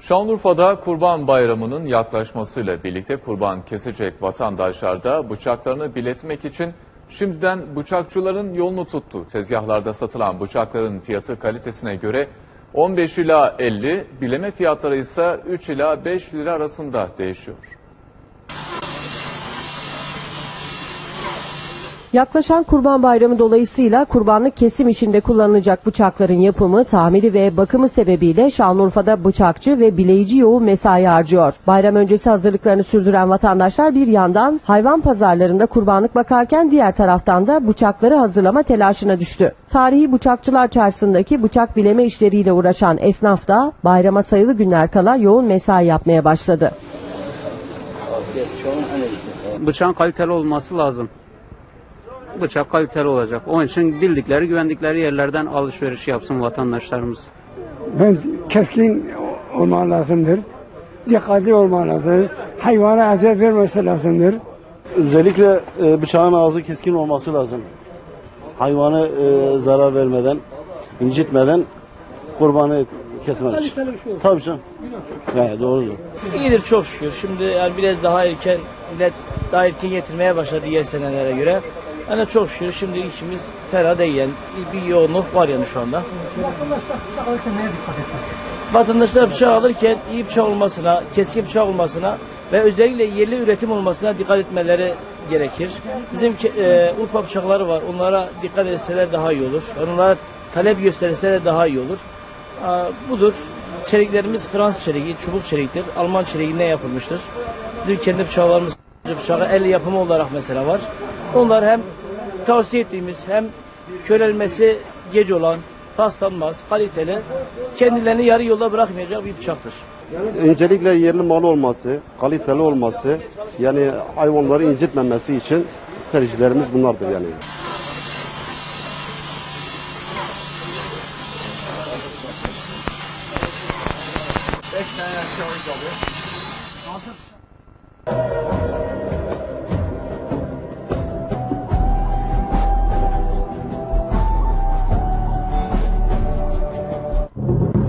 Şanlıurfa'da Kurban Bayramı'nın yaklaşmasıyla birlikte kurban kesecek vatandaşlar da bıçaklarını biletmek için şimdiden bıçakçıların yolunu tuttu. Tezgahlarda satılan bıçakların fiyatı kalitesine göre 15 ila 50, bileme fiyatları ise 3 ila 5 lira arasında değişiyor. Yaklaşan Kurban Bayramı dolayısıyla kurbanlık kesim işinde kullanılacak bıçakların yapımı, tamiri ve bakımı sebebiyle Şanlıurfa'da bıçakçı ve bileyici yoğun mesai harcıyor. Bayram öncesi hazırlıklarını sürdüren vatandaşlar bir yandan hayvan pazarlarında kurbanlık bakarken diğer taraftan da bıçakları hazırlama telaşına düştü. Tarihi Bıçakçılar Çarşısı'ndaki bıçak bileme işleriyle uğraşan esnaf da bayrama sayılı günler kala yoğun mesai yapmaya başladı. Bıçağın kaliteli olması lazım. Bıçak kaliteli olacak. Onun için bildikleri, güvendikleri yerlerden alışveriş yapsın vatandaşlarımız. Ben keskin olman lazımdır. Dikkatli olman lazım. Hayvana eziyet vermesi lazımdır. Özellikle e, bıçağın ağzı keskin olması lazım. Hayvanı e, zarar vermeden, incitmeden kurbanı kesmek için. Tabii canım. Yani doğrudur. İyidir çok şükür. Şimdi yani biraz daha erken millet daha erken getirmeye başladı diğer senelere göre. Yani çok şükür şimdi işimiz fena değil. Bir yoğunluk var yani şu anda. Vatandaşlar bıçak alırken iyi bıçak olmasına, keskin bıçak olmasına ve özellikle yerli üretim olmasına dikkat etmeleri gerekir. Bizim e, Urfa bıçakları var. Onlara dikkat etseler daha iyi olur. Onlara talep gösterirseler daha iyi olur. Aa, budur. Çeliklerimiz Fransız çeliği, çubuk çeliktir. Alman çeliğinden yapılmıştır. Bizim kendi bıçaklarımız bıçağı el yapımı olarak mesela var. Onlar hem tavsiye ettiğimiz hem körelmesi geç olan, paslanmaz, kaliteli, kendilerini yarı yolda bırakmayacak bir bıçaktır. Öncelikle yerli mal olması, kaliteli olması, yani hayvanları incitmemesi için tercihlerimiz bunlardır yani. Beş tane aşağı yukarı.